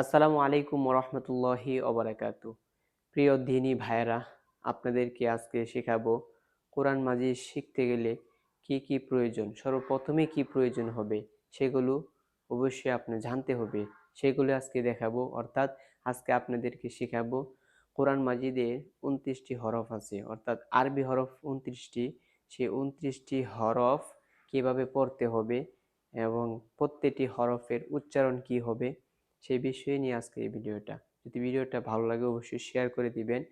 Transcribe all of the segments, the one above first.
আসসালামু আলাইকুম রহমতুল্লাহি ওবরাকাত প্রিয় দিনী ভাইয়েরা, আপনাদেরকে আজকে শেখাবো কোরআন মাজিদ শিখতে গেলে কি কি প্রয়োজন, সর্বপ্রথমে কি প্রয়োজন হবে সেগুলো অবশ্যই আপনার জানতে হবে। সেগুলো আজকে দেখাবো, অর্থাৎ আজকে আপনাদেরকে শেখাবো কোরআন মাজিদের উনত্রিশটি হরফ আছে, অর্থাৎ আরবি হরফ উনত্রিশটি। সেই উনত্রিশটি হরফ কীভাবে পড়তে হবে এবং প্রত্যেকটি হরফের উচ্চারণ কি হবে সেই বিষয়ে নিয়ে আজকে এই ভিডিওটা। যদি ভিডিওটা ভালো লাগে অবশ্যই শেয়ার করে দিবেন।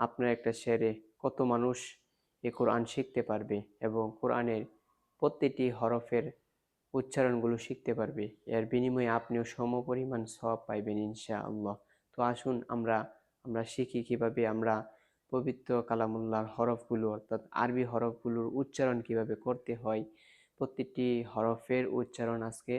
আপনার একটা শেয়ারে কত মানুষ এ কোরআন শিখতে পারবে এবং কোরআনের প্রত্যেকটি হরফের উচ্চারণগুলো শিখতে পারবে। এর বিনিময়ে আপনিও সম পরিমাণ সব পাইবেন ইনশা আল্লাহ তো আসুন আমরা আমরা শিখি কীভাবে আমরা পবিত্র কালামুল্লাহর হরফগুলো অর্থাৎ আরবি হরফগুলোর উচ্চারণ কীভাবে করতে হয়। প্রত্যেকটি হরফের উচ্চারণ আজকে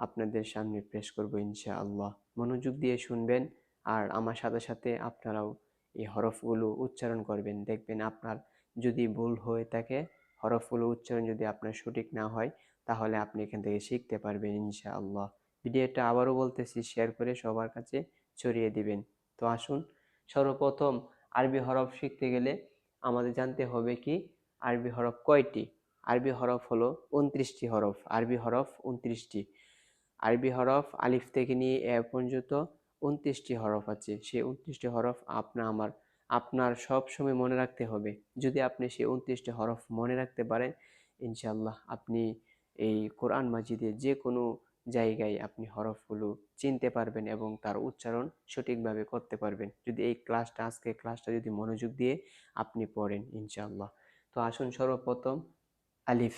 আপনাদের সামনে পেশ করব ইনশা আল্লাহ মনোযোগ দিয়ে শুনবেন আর আমার সাথে সাথে আপনারাও এই হরফগুলো উচ্চারণ করবেন। দেখবেন আপনার যদি ভুল হয়ে থাকে, হরফগুলো উচ্চারণ যদি আপনার সঠিক না হয়, তাহলে আপনি এখান থেকে শিখতে পারবেন ইনশা আল্লাহ ভিডিওটা আবারও বলতেছি, শেয়ার করে সবার কাছে ছড়িয়ে দিবেন। তো আসুন, সর্বপ্রথম আরবি হরফ শিখতে গেলে আমাদের জানতে হবে কি, আরবি হরফ কয়টি? আরবি হরফ হলো উনত্রিশটি হরফ। আরবি হরফ উনত্রিশটি। আরবি হরফ আলিফ থেকে নিয়ে এ পর্যন্ত উনত্রিশটি হরফ আছে। সেই উনত্রিশটি হরফ আপনা আমার, আপনার সব সময় মনে রাখতে হবে। যদি আপনি সেই উনত্রিশটি হরফ মনে রাখতে পারেন ইনশাল্লাহ আপনি এই কোরআন মাজিদে যে কোনো জায়গায় আপনি হরফগুলো চিনতে পারবেন এবং তার উচ্চারণ সঠিকভাবে করতে পারবেন। যদি এই ক্লাসটা, আজকে ক্লাসটা যদি মনোযোগ দিয়ে আপনি পড়েন ইনশাল্লাহ তো আসুন সর্বপ্রথম আলিফ।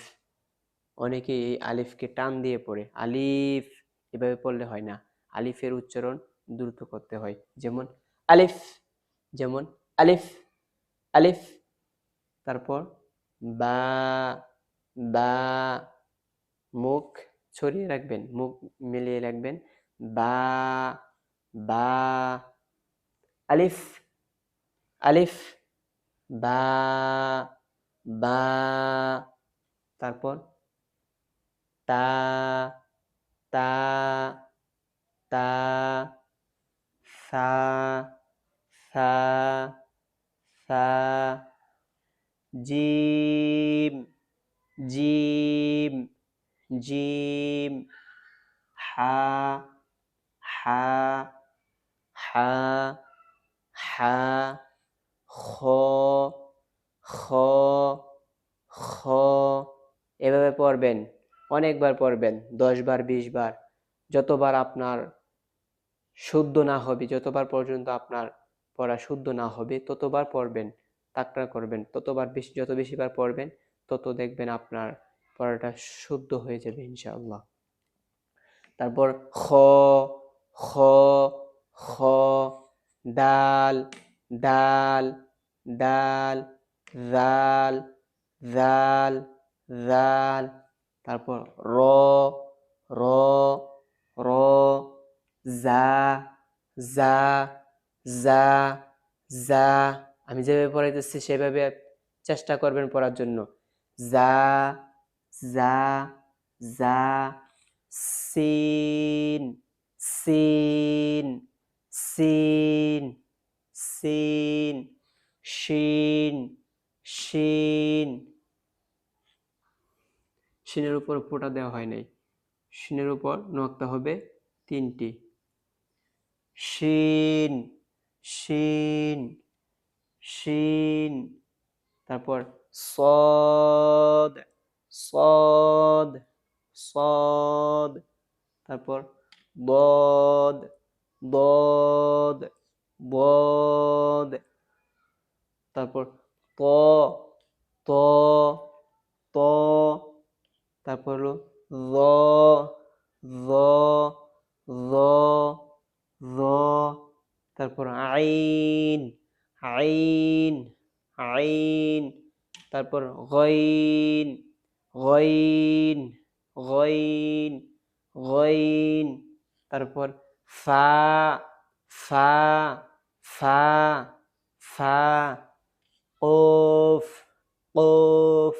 অনেকে এই আলিফকে টান দিয়ে পড়ে। আলিফ এভাবে পড়লে হয় না। আলিফের উচ্চারণ দ্রুত করতে হয়। যেমন, আলিফ যেমন, আলিফ আলিফ। তারপর, বা বা, মুখ ছড়িয়ে রাখবেন। মুখ মিলিয়ে রাখবেন। বা বা, আলিফ আলিফ, বা বা। তারপর তা তা তা, সা সা সা, জিম জিম জিম, হা হা হা হা, খ খ খ, এভাবে পড়বেন। অনেকবার পড়বেন দশ বার বিশ বার যতবার আপনার শুদ্ধ না হবে, যতবার পর্যন্ত আপনার পড়া শুদ্ধ না হবে, ততবার পড়বেন তাকরা করবেন। ততবার বেশি, যত বেশিবার পড়বেন, তত দেখবেন আপনার পড়াটা শুদ্ধ হয়ে যাবে, ইনশাআল্লাহ। তারপর খ খ খ ডাল ডাল ডাল রাল রাল রাল তারপর র র র, যা যা জা জা আমি যেভাবে পড়াইতেছি, সেভাবে চেষ্টা করবেন পড়ার জন্য। যা যা যা, সিন সিন সিন সিন শিন শিন শিনের উপর ফোঁটা দেওয়া হয় নাই। শিনের উপর নকটা হবে তিনটি। শিন শিন শিন। তারপর সদ সদ সদ। তারপর বদ বদ বদ। তারপর ত ত ত। তারপর হলো র র র র তারপর আইন আইন আইন, তারপর গইন গইন গইন গইন, তারপর ফা ফা ফা ফা ওফ ওফ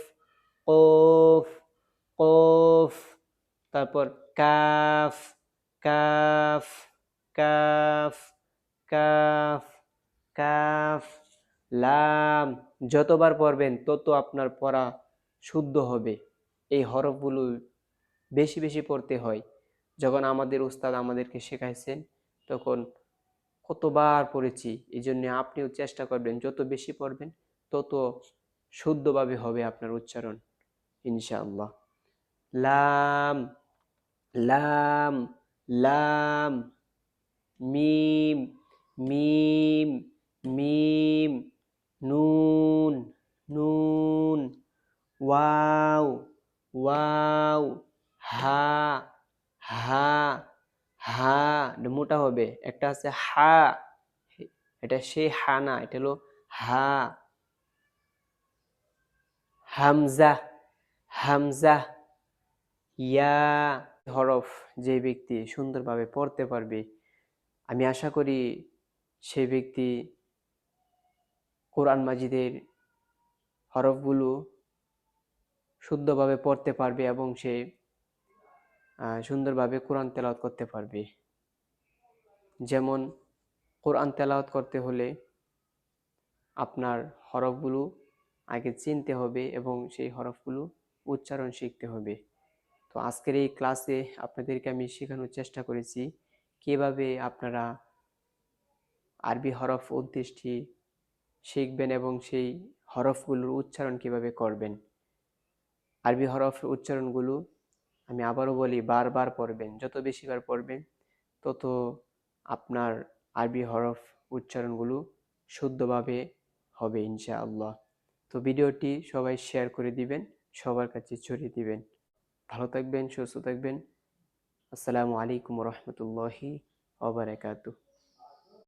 তারপর কাফ কাফ কাফ কাফ কাফ, লাম, যতবার পড়বেন তত আপনার পড়া শুদ্ধ হবে। এই হরফগুলো বেশি বেশি পড়তে হয়। যখন আমাদের উস্তাদ আমাদেরকে শেখাইছেন, তখন কতবার পড়েছি এই জন্য আপনিও চেষ্টা করবেন, যত বেশি পড়বেন তত শুদ্ধভাবে হবে আপনার উচ্চারণ, ইনশাআল্লাহ। লাম লাম লাম, মিম মিম মিম, নুন নুন, ওয়াও ওয়াও, হা হা হা মোটা হবে। একটা আছে হা, এটা সেই হা না, এটা হলো হা। হামজা হামজা, ইয়া। হরফ যে ব্যক্তি সুন্দরভাবে পড়তে পারবে, আমি আশা করি সেই ব্যক্তি কোরআন মাজিদের হরফগুলো শুদ্ধভাবে পড়তে পারবে এবং সে সুন্দরভাবে কোরআন তেলাওয়াত করতে পারবে। যেমন কোরআন তেলাওয়াত করতে হলে আপনার হরফগুলো আগে চিনতে হবে এবং সেই হরফগুলো উচ্চারণ শিখতে হবে। তো আজকের এই ক্লাসে আপনাদেরকে আমি শেখানোর চেষ্টা করেছি কীভাবে আপনারা আরবি হরফ উদ্দেশ্যটি শিখবেন এবং সেই হরফগুলোর উচ্চারণ কীভাবে করবেন। আরবি হরফ উচ্চারণগুলো আমি আবারও বলি, বারবার পড়বেন। যত বেশিবার পড়বেন, তত আপনার আরবি হরফ উচ্চারণগুলো শুদ্ধভাবে হবে ইনশাআল্লাহ। তো ভিডিওটি সবাই শেয়ার করে দিবেন, সবার কাছে ছড়িয়ে দিবেন। ভালো থাকবেন সুস্থ থাকবেন। আসসালামু আলাইকুম রহমতুল্লাহি ওবরাকাতুহ